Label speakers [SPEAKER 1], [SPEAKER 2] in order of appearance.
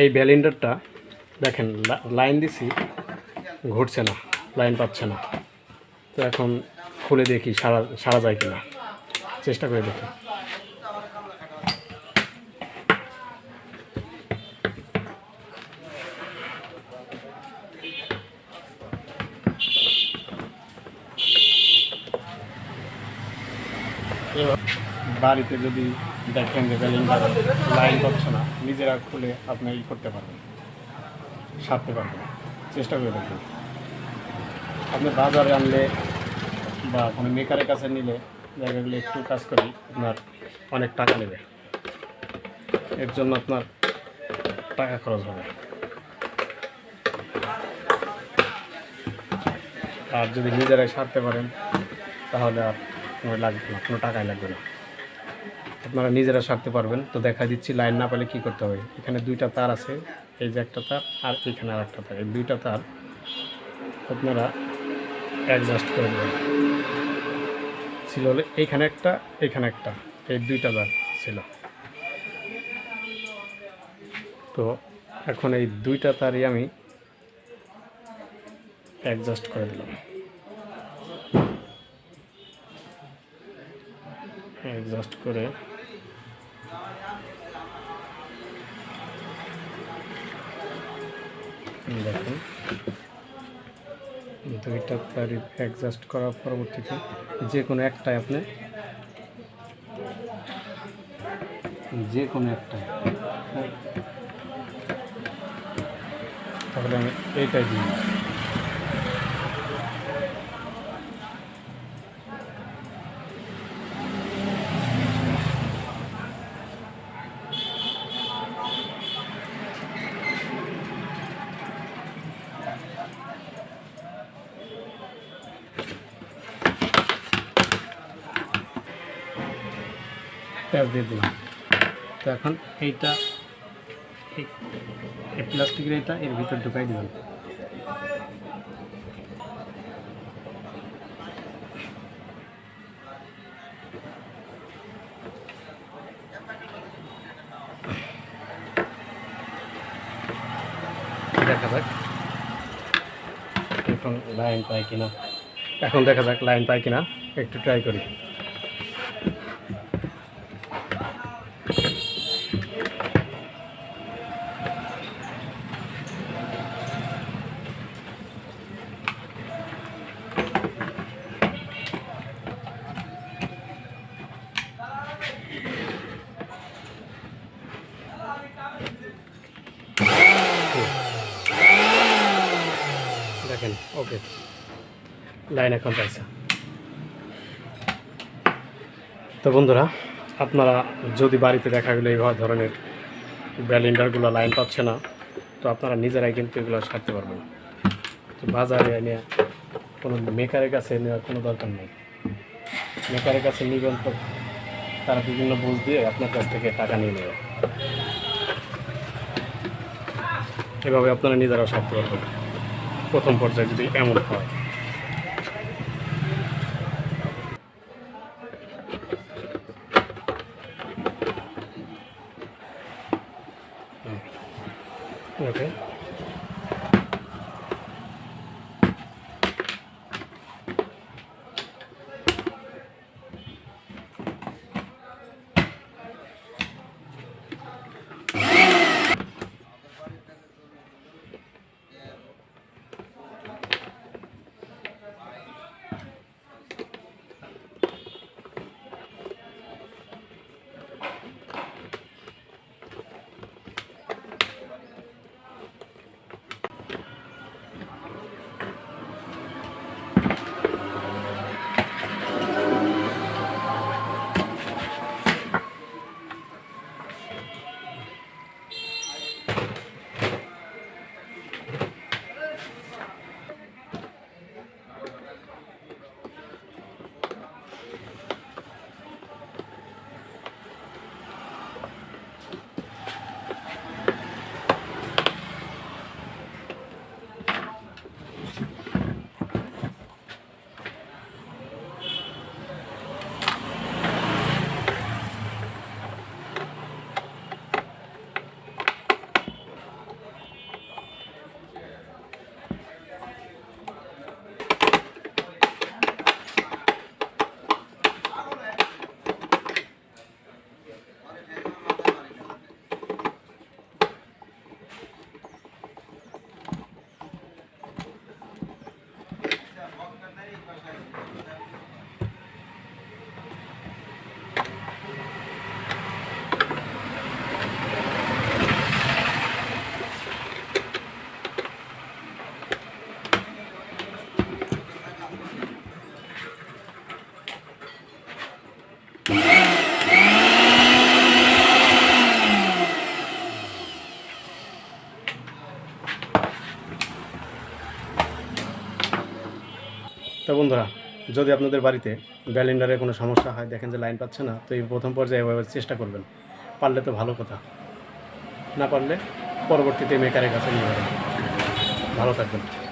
[SPEAKER 1] এই ব্যালিন্ডারটা দেখেন লাইন দিছি, ঘুরছে না, লাইন পাচ্ছে না। তো এখন খুলে দেখি সারা সারা যায় কিনা। চেষ্টা করে দেখি। বাড়িতে যদি দেখেন যে ব্যালিন্ডার লাইন করছে না, নিজেরা খুলে আপনি ই করতে পারবেন সারতে পারবেন। চেষ্টা করে দেখবেন। আপনি বাজারে আনলে বা কোনো মেকারের কাছে নিলে জায়গাগুলো একটু কাজ করি আপনার অনেক টাকা নেবে। এর জন্য আপনার টাকা খরচ হবে। আর যদি নিজেরাই সারতে পারেন, তাহলে আর লাগবে না, কোনো টাকাই লাগবে না। আপনারা নিজেরা সারতে পারবেন। তো দেখা দিচ্ছি, লাইন না পেলে কী করতে হবে? এখানে দুইটা তার আছে, এই যে একটা তার আর এখানে আর একটা তার। এই দুইটা তার আপনারা অ্যাডজাস্ট করে দেবেন ছিল হলে এইখানে একটা, এখানে একটা, এই দুইটা তার ছিল। তো এখন এই দুইটা তারই আমি অ্যাডজাস্ট করে দিলাম। অ্যাডজাস্ট করে দেখুন। দুইটা তারিখ অ্যাডজাস্ট করার পরবর্তীতে যে কোনো একটাই আপনি যে কোনো একটা তাহলে আমি এইটাই দিই প্যাঁচ দিয়ে দিলাম। তো এখন এইটা, এই প্লাস্টিকের এটা এর ভিতর ঢুকাই দিলাম। দেখা যাক। এখন লাইন পাই কিনা? এখন দেখা যাক লাইন পাই কিনা? একটু ট্রাই করি। দেখেন ওকে। লাইন এখন পাইছে তো বন্ধুরা, আপনারা যদি বাড়িতে দেখা গেলো এই ধরনের ব্যালিন্ডারগুলো লাইন পাচ্ছে না, তো আপনারা নিজেরাই কিন্তু এগুলো সারতে পারবেন। তো বাজারে নিয়ে কোনো মেকারের কাছে নেওয়ার কোনো দরকার নেই। মেকারের কাছে নিবেন তো তারা বিভিন্ন বুঝ দিয়ে আপনার কাছ থেকে টাকা নিয়ে নেবে। এভাবে আপনারা নিজেরাও সারতে পারবেন। প্রথম পর্যায়ে যদি এমন হয়। ওকে তো বন্ধুরা, যদি আপনাদের বাড়িতে ব্যালেন্ডারের কোনো সমস্যা হয়, দেখেন যে লাইন পাচ্ছে না, তো এই প্রথম পর্যায়ে এভাবে চেষ্টা করবেন। পারলে তো ভালো কথা। না পারলে পরবর্তীতে মেকারের কাছে নিয়ে যাবেন। ভালো থাকবেন।